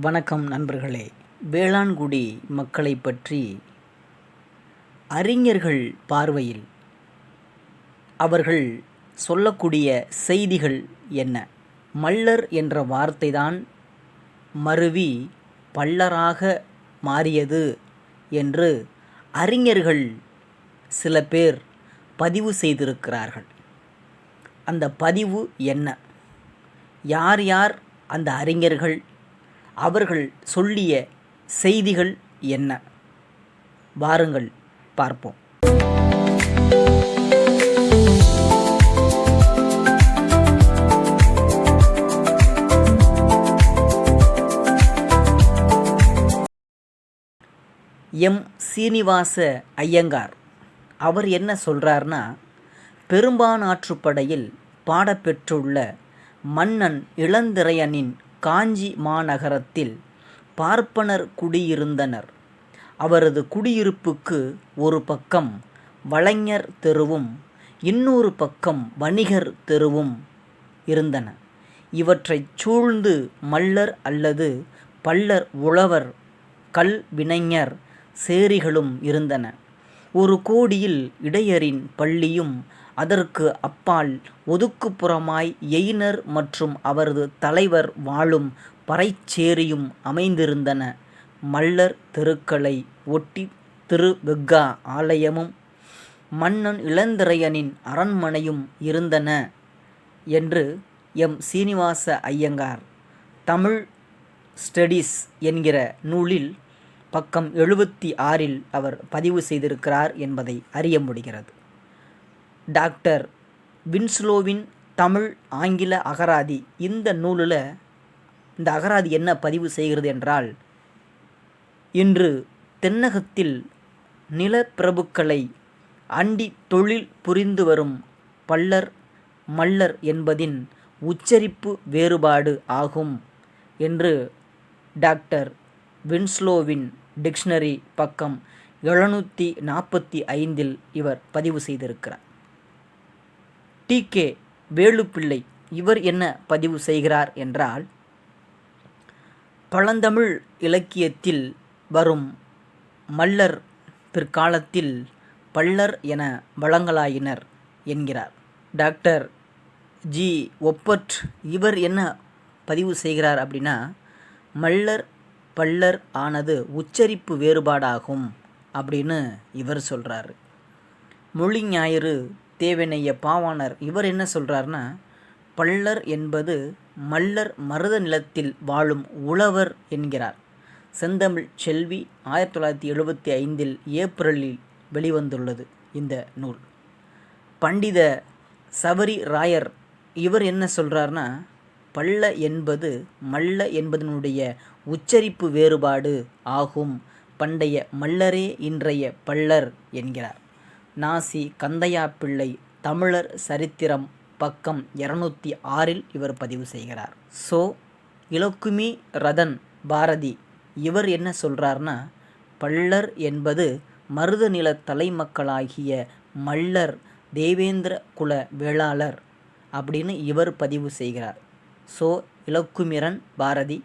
வணக்கம் நண்பர்களே. வேளாண்குடி மக்களை பற்றி அறிஞர்கள் பார்வையில் அவர்கள் சொல்லக்கூடிய செய்திகள் என்ன? மல்லர் என்ற வார்த்தைதான் மருவி பல்லராக மாறியது என்று அறிஞர்கள் சில பேர் பதிவு செய்திருக்கிறார்கள். அந்த பதிவு என்ன? யார் யார் அந்த அறிஞர்கள் அவர்கள் சொல்லிய செய்திகள் என்ன? வாருங்கள் பார்ப்போம். எம். சீனிவாச ஐயங்கார் அவர் என்ன சொல்கிறார்னா பெரும்பானாற்றுப்படையில் பாடப்பெற்றுள்ள மன்னன் இளந்திரையனின் காஞ்சி மாநகரத்தில் பார்ப்பனர் குடியிருந்தனர். அவரது குடியிருப்புக்கு ஒரு பக்கம் வலைஞர் தெருவும் இன்னொரு பக்கம் வணிகர் தெருவும் இருந்தன. இவற்றைச் சூழ்ந்து மல்லர் அல்லது பல்லர் உழவர் கல் வினைஞர் சேரிகளும் இருந்தன. ஒரு கோடியில் இடையரின் பள்ளியும் அதற்கு அப்பால் ஒதுக்குப்புறமாய் எயினர் மற்றும் அவரது தலைவர் வாழும் பறைச்சேரியும் அமைந்திருந்தன. மல்லர் தெருக்களை ஒட்டி திருவெக்கா ஆலயமும் மன்னன் இளந்திரையனின் அரண்மனையும் இருந்தன என்று எம். சீனிவாச ஐயங்கார் தமிழ் ஸ்டடீஸ் என்கிற நூலில் பக்கம் எழுபத்தி ஆறில் அவர் பதிவு செய்திருக்கிறார் என்பதை அறிய முடிகிறது. டாக்டர் வின்ஸ்லோவின் தமிழ் ஆங்கில அகராதி. இந்த நூலில் இந்த அகராதி என்ன பதிவு செய்கிறது என்றால் இன்று தென்னகத்தில் நிலப்பிரபுக்களை அண்டி தொழில் புரிந்து வரும் பல்லர் மல்லர் என்பதின் உச்சரிப்பு வேறுபாடு ஆகும் என்று டாக்டர் வின்ஸ்லோவின் டிக்ஷனரி பக்கம் எழுநூற்றி நாற்பத்தி ஐந்தில் இவர் பதிவு செய்திருக்கிறார். டி கே வேலுப்பிள்ளை இவர் என்ன பதிவு செய்கிறார் என்றால் பழந்தமிழ் இலக்கியத்தில் வரும் மல்லர் பிற்காலத்தில் பல்லர் என வழங்கலாயினர் என்கிறார். Doctor G. ஒப்பட் இவர் என்ன பதிவு செய்கிறார் அப்படின்னா மல்லர் பல்லர் ஆனது உச்சரிப்பு வேறுபாடாகும் அப்படின்னு இவர் சொல்கிறாரு மொழி ஞாயிறு தேவனைய பாவாணர் இவர் என்ன சொல்கிறாருன்னா பல்லர் என்பது மல்லர் மருத நிலத்தில் வாழும் உழவர் என்கிறார். செந்தமிழ் செல்வி ஆயிரத்தி தொள்ளாயிரத்தி எழுபத்தி ஐந்தில் ஏப்ரலில் வெளிவந்துள்ளது இந்த நூல். பண்டித சபரி ராயர் இவர் என்ன சொல்கிறார்னா பல்ல என்பது மல்ல என்பதனுடைய உச்சரிப்பு வேறுபாடு ஆகும். பண்டைய மல்லரே இன்றைய பல்லர் என்கிறார். நாசி கந்தையா பிள்ளை தமிழர் சரித்திரம் பக்கம் இரநூத்தி ஆறில் இவர் பதிவு செய்கிறார். ஸோ இலக்குமி ரதன் பாரதி இவர் என்ன சொல்கிறார்னா பல்லர் என்பது மருத நில தலைமக்களாகிய மல்லர் தேவேந்திர குல வேளாளர் அப்படின்னு இவர் பதிவு செய்கிறார். ஸோ இலக்குமிரன் பாரதி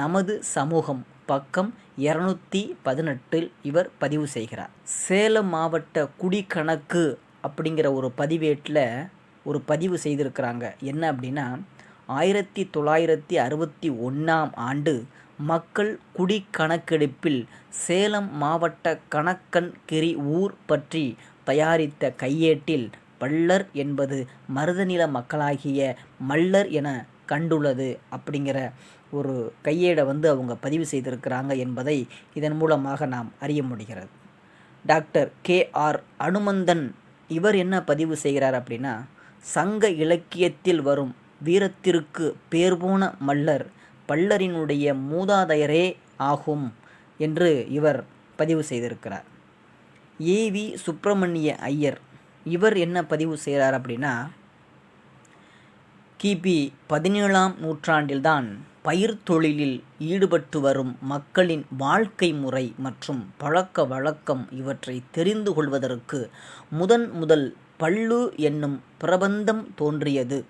நமது சமூகம் பக்கம் இரநூத்தி பதினெட்டில் இவர் பதிவு செய்கிறார். சேலம் மாவட்ட குடிக்கணக்கு அப்படிங்கிற ஒரு பதிவேட்டில் ஒரு பதிவு செய்திருக்கிறாங்க. என்ன அப்படின்னா ஆயிரத்தி தொள்ளாயிரத்தி அறுபத்தி ஒன்றாம் ஆண்டு மக்கள் குடிக்கணக்கெடுப்பில் சேலம் மாவட்ட கணக்கன்கிரி ஊர் பற்றி தயாரித்த கையேட்டில் பல்லர் என்பது மருதநில மக்களாகிய மல்லர் என கண்டுள்ளது அப்படிங்கிற ஒரு கையேடை வந்து அவங்க பதிவு செய்திருக்கிறாங்க என்பதை இதன் மூலமாக நாம் அறிய முடிகிறது. டாக்டர் கே ஆர் அனுமந்தன் இவர் என்ன பதிவு செய்கிறார் அப்படின்னா சங்க இலக்கியத்தில் வரும் வீரத்திற்கு பேர் போன மல்லர் பல்லரினுடைய மூதாதையரே ஆகும் என்று இவர் பதிவு செய்திருக்கிறார். ஏவி சுப்பிரமணிய ஐயர் இவர் என்ன பதிவு செய்கிறார் அப்படின்னா கிபி பதினேழாம் நூற்றாண்டில்தான் பயிர் தொழிலில் ஈடுபட்டு வரும் மக்களின் வாழ்க்கை முறை மற்றும் பழக்க வழக்கம் இவற்றை தெரிந்து கொள்வதற்கு முதன் முதல் பள்ளு என்னும் பிரபந்தம் தோன்றியது.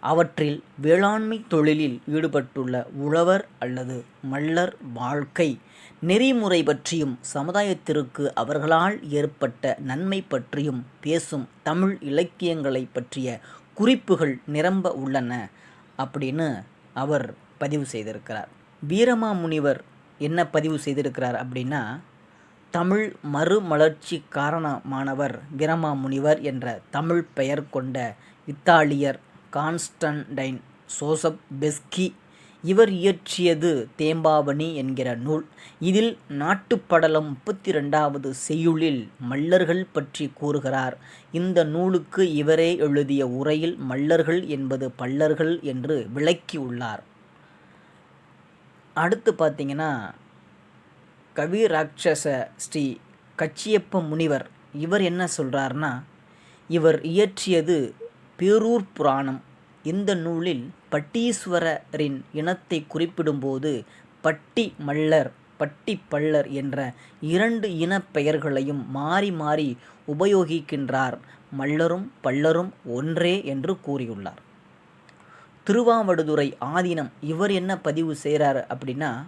அவற்றில் வேளாண்மை தொழிலில் ஈடுபட்டுள்ள உழவர் அல்லது மல்லர் வாழ்க்கை நெறிமுறை பற்றியும் சமுதாயத்திற்கு அவர்களால் ஏற்பட்ட நன்மை பற்றியும் பேசும் தமிழ் இலக்கியங்களை பற்றிய குறிப்புகள் நிரம்ப உள்ளன அப்படின்னு அவர் பதிவு செய்திருக்கிறார். வீரமாமுனிவர் என்ன பதிவு செய்திருக்கிறார் அப்படின்னா தமிழ் மறுமலர்ச்சி காரணமானவர் வீரமாமுனிவர் என்ற தமிழ் பெயர் கொண்ட இத்தாலியர் கான்ஸ்டன்டைன் சோசப் பெஸ்கி இவர் இயற்றியது தேம்பாவணி என்கிற நூல். இதில் நாட்டுப்படலம் முப்பத்தி ரெண்டாவது செய்யுளில் மல்லர்கள் பற்றி கூறுகிறார். இந்த நூலுக்கு இவரே எழுதிய உரையில் மல்லர்கள் என்பது பல்லர்கள் என்று விளக்கியுள்ளார் அடுத்து பார்த்தீங்கன்னா கவிராட்சச ஸ்ரீ கச்சியப்ப முனிவர். இவர் என்ன சொல்கிறார்னா இவர் இயற்றியது பேரூர் புராணம். இந்த நூலில் பட்டீஸ்வரரின் இனத்தை குறிப்பிடும்போது பட்டி மல்லர் பட்டி பள்ளர் என்ற இரண்டு இனப் பெயர்களையும் மாறி மாறி உபயோகிக்கின்றார். மல்லரும் பல்லரும் ஒன்றே என்று கூறியுள்ளார். திருவாவடுதுறை ஆதீனம் இவர் என்ன பதிவு செய்கிறார் அப்படின்னா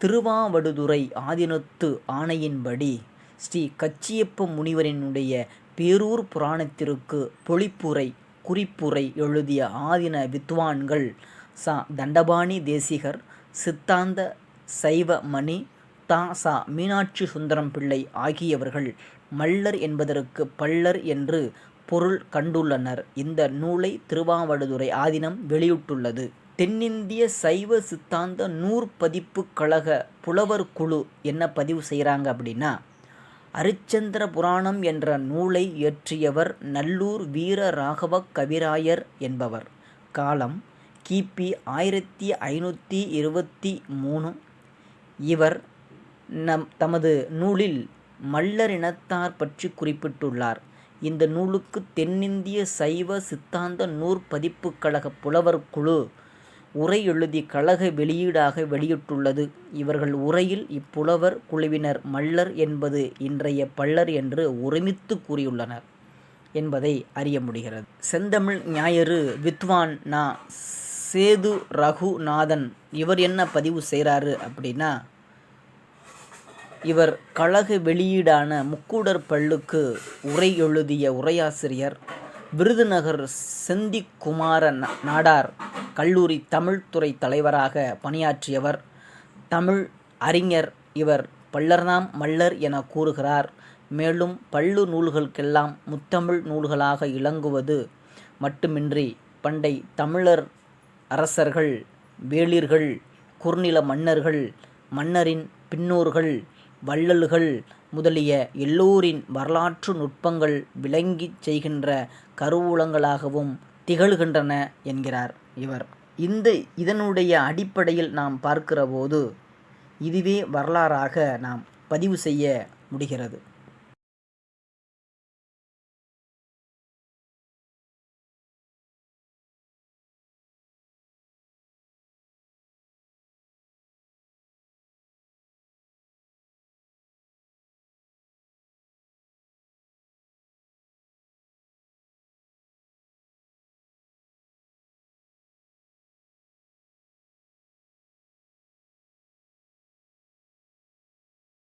திருவாவடுதுறை ஆதீனத்து ஆணையின்படி ஸ்ரீ கச்சியப்ப முனிவரினுடைய பேரூர் புராணத்திற்கு பொழிப்புரை குறிப்புரை எழுதிய ஆதின வித்வான்கள் ச. தண்டபாணி தேசிகர் சித்தாந்த சைவ மணி தா. சா. மீனாட்சி சுந்தரம் பிள்ளை ஆகியவர்கள் மல்லர் என்பதற்கு பல்லர் என்று பொருள் கண்டுள்ளனர். இந்த நூலை திருவாவடுதுறை ஆதினம் வெளியிட்டுள்ளது. தென்னிந்திய சைவ சித்தாந்த நூற்பதிப்பு கழக புலவர் குழு என்ன பதிவு செய்கிறாங்க அப்படின்னா அரிச்சந்திர புராணம் என்ற நூலை இயற்றியவர் நல்லூர் வீர ராகவ கவிராயர் என்பவர். காலம் கிபி ஆயிரத்தி ஐநூற்றி இருபத்தி மூணு. இவர் நம் தமது நூலில் மல்லரினத்தார் பற்றி குறிப்பிட்டுள்ளார். இந்த நூலுக்கு தென்னிந்திய சைவ சித்தாந்த நூற்பதிப்புக் கழக புலவர் குழு உரை எழுதி கழக வெளியீடாக வெளியிட்டுள்ளது. இவர்கள் உரையில் இப்புலவர் குழுவினர் மல்லர் என்பது இன்றைய பல்லர் என்று ஒருமித்து கூறியுள்ளனர் என்பதை அறிய முடிகிறது. செந்தமிழ் ஞாயிறு வித்வான் நா. சேது ரகுநாதன் இவர் என்ன பதிவு செய்கிறாரு அப்படின்னா இவர் கழக வெளியீடான முக்கூடர் பள்ளுக்கு உரை எழுதிய உரையாசிரியர் விருதுநகர் செந்திக்குமார நாடார் கல்லூரி தமிழ்துறை தலைவராக பணியாற்றியவர். தமிழ் அறிஞர் இவர் பல்லர்தாம் மல்லர் என கூறுகிறார். மேலும் பள்ளு நூல்களுக்கெல்லாம் முத்தமிழ் நூல்களாக இளங்குவது மட்டுமின்றி பண்டை தமிழர் அரசர்கள் வேளிர்கள் குறுநில மன்னர்கள் மன்னரின் பின்னோர்கள் வள்ளல்கள் முதலிய எல்லோரின் வரலாற்று நுட்பங்கள் விளங்கிச் செய்கின்ற கருவூலங்களாகவும் திகழ்கின்றன என்கிறார் இவர். இந்த இதனுடைய அடிப்படையில் நாம் பார்க்கிறபோது இதுவே வரலாறாக நாம் பதிவு செய்ய முடிகிறது.